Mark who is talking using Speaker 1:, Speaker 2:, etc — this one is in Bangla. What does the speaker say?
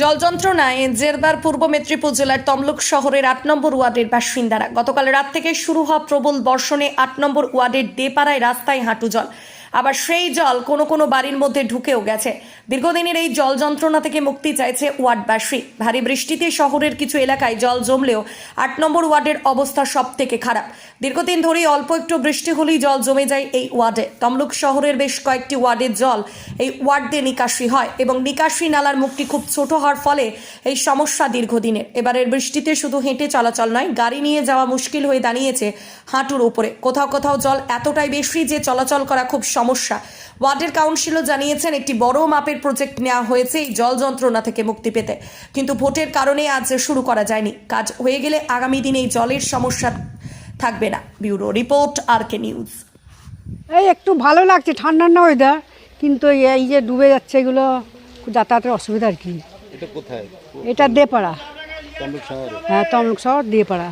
Speaker 1: জল যন্ত্রণায় জেরদার পূর্ব মেদিনীপুর জেলার তমলুক শহরের আট নম্বর ওয়ার্ডের বাসিন্দারা গতকাল রাত থেকে শুরু হওয়া প্রবল বর্ষণে আট নম্বর ওয়ার্ডের দেপাড়ায় রাস্তায় হাঁটু জল। আবার সেই জল কোনো কোনো বাড়ির মধ্যে ঢুকেও গেছে। দীর্ঘদিনের এই জল যন্ত্রণা থেকে মুক্তি চাইছে ওয়ার্ডবাসী। ভারী বৃষ্টিতে শহরের কিছু এলাকায় জল জমলেও আট নম্বর ওয়ার্ডের অবস্থা সব থেকে খারাপ। দীর্ঘদিন ধরেই অল্প একটু বৃষ্টি হলেই জল জমে যায় এই ওয়ার্ডে। তমলুক শহরের বেশ কয়েকটি ওয়ার্ডের জল এই ওয়ার্ড নিকাশি হয় এবং নিকাশি নালার মুখটি খুব ছোট হওয়ার ফলে এই সমস্যা দীর্ঘদিনের। এবারের বৃষ্টিতে শুধু হেঁটে চলাচল নয়, গাড়ি নিয়ে যাওয়া মুশকিল হয়ে দাঁড়িয়েছে হাঁটুর উপরে। কোথাও কোথাও জল এতটাই বেশি যে চলাচল করা খুব সমস্যা। ওয়ার্ডের কাউন্সিলও জানিয়েছেন একটি বড় মাপের প্রজেক্ট নেওয়া হয়েছে এই জল যন্ত্রণা থেকে মুক্তি পেতে। কিন্তু ভোটের কারণে আজ শুরু করা যায়নি। কাজ হয়ে গেলে আগামী দিনে এই জলের সমস্যা থাকবে না। Bureau report R K news.
Speaker 2: এই একটু ভালো লাগছে ঠান্ডা না ওয়েদার কিন্তু এই যে ডুবে যাচ্ছে এগুলো যাতায়াতের অসুবিধা আর কি?
Speaker 3: এটা কোথায়?
Speaker 2: এটা দেপাড়া।
Speaker 3: তমলুক শহরে?
Speaker 2: হ্যাঁ তমলুক শহর দিয়েপাড়া